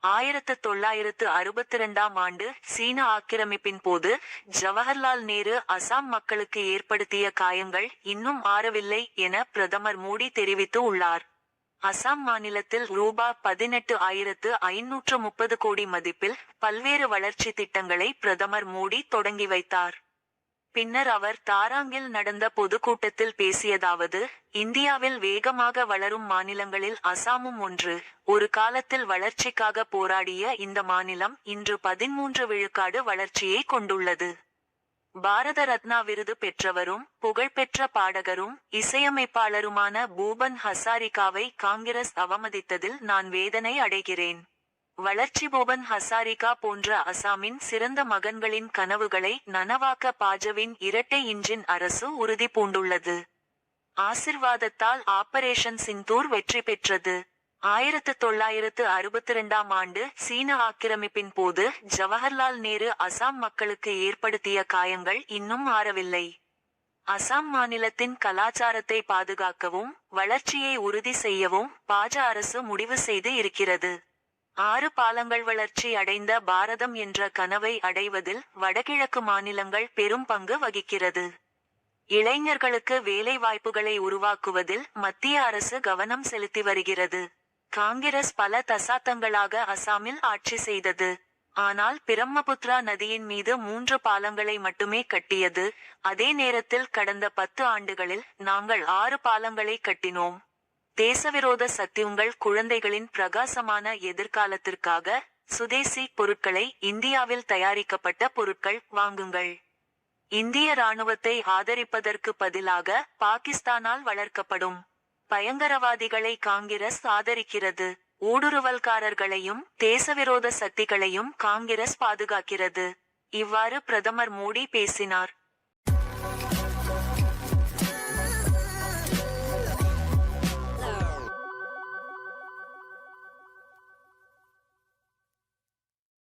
ஆயிரத்து தொள்ளாயிரத்து அறுபத்தி இரண்டாம் ஆண்டு சீன ஆக்கிரமிப்பின் போது ஜவஹர்லால் நேரு அசாம் மக்களுக்கு ஏற்படுத்திய காயங்கள் இன்னும் ஆறவில்லை என பிரதமர் மோடி தெரிவித்து உள்ளார். அசாம் மாநிலத்தில் ரூபா பதினெட்டு ஆயிரத்து ஐநூற்று முப்பது கோடி மதிப்பில் பல்வேறு வளர்ச்சி திட்டங்களை பிரதமர் மோடி தொடங்கி வைத்தார். பின்னர் அவர் தாராங்கில் நடந்த பொதுக்கூட்டத்தில் பேசியதாவது இந்தியாவில் வேகமாக வளரும் மாநிலங்களில் அசாமும் ஒன்று ஒரு காலத்தில் வளர்ச்சிக்காக போராடிய இந்த மாநிலம் இன்று பதிமூன்று விழுக்காடு வளர்ச்சியை கொண்டுள்ளது. பாரத ரத்னா விருது பெற்றவரும் புகழ்பெற்ற பாடகரும் இசையமைப்பாளருமான பூபன் ஹசாரிகாவை காங்கிரஸ் அவமதித்ததில் நான் வேதனை அடைகிறேன். வளர்ச்சி பூபன் ஹசாரிகா போன்ற அசாமின் சிறந்த மகன்களின் கனவுகளை நனவாக்க பாஜவின் இரட்டை இன்ஜின் அரசு உறுதி பூண்டுள்ளது. ஆசிர்வாதத்தால் ஆபரேஷன் சிந்தூர் வெற்றி பெற்றது. ஆயிரத்து தொள்ளாயிரத்து அறுபத்தி இரண்டாம் ஆண்டு சீன ஆக்கிரமிப்பின் போது ஜவஹர்லால் நேரு அசாம் மக்களுக்கு ஏற்படுத்திய காயங்கள் இன்னும் ஆறவில்லை. அசாம் மாநிலத்தின் கலாச்சாரத்தை பாதுகாக்கவும் வளர்ச்சியை உறுதி செய்யவும் பாஜ அரசு முடிவு செய்து இருக்கிறது. ஆறு பாலங்கள் வளர்ச்சி அடைந்த பாரதம் என்ற கனவை அடைவதில் வடகிழக்கு மாநிலங்கள் பெரும் பங்கு வகிக்கிறது. இளைஞர்களுக்கு வேலை வாய்ப்புகளை உருவாக்குவதில் மத்திய அரசு கவனம் செலுத்தி வருகிறது. காங்கிரஸ் பல தசாப்தங்களாக அசாமில் ஆட்சி செய்தது. ஆனால் பிரம்மபுத்ரா நதியின் மீது மூன்று பாலங்களை மட்டுமே கட்டியது. அதே நேரத்தில் கடந்த பத்து ஆண்டுகளில் நாங்கள் ஆறு பாலங்களை கட்டினோம். தேசவிரோத சக்தியுங்கள் குழந்தைகளின் பிரகாசமான எதிர்காலத்திற்காக சுதேசி பொருட்களை இந்தியாவில் தயாரிக்கப்பட்ட பொருட்கள் வாங்குங்கள். இந்திய ராணுவத்தை ஆதரிப்பதற்கு பதிலாக பாகிஸ்தானால் வளர்க்கப்படும். பயங்கரவாதிகளை காங்கிரஸ் ஆதரிக்கிறது. ஊடுருவல்காரர்களையும் தேசவிரோத சக்திகளையும் காங்கிரஸ் பாதுகாக்கிறது. இவ்வாறு பிரதமர் மோடி பேசினார்.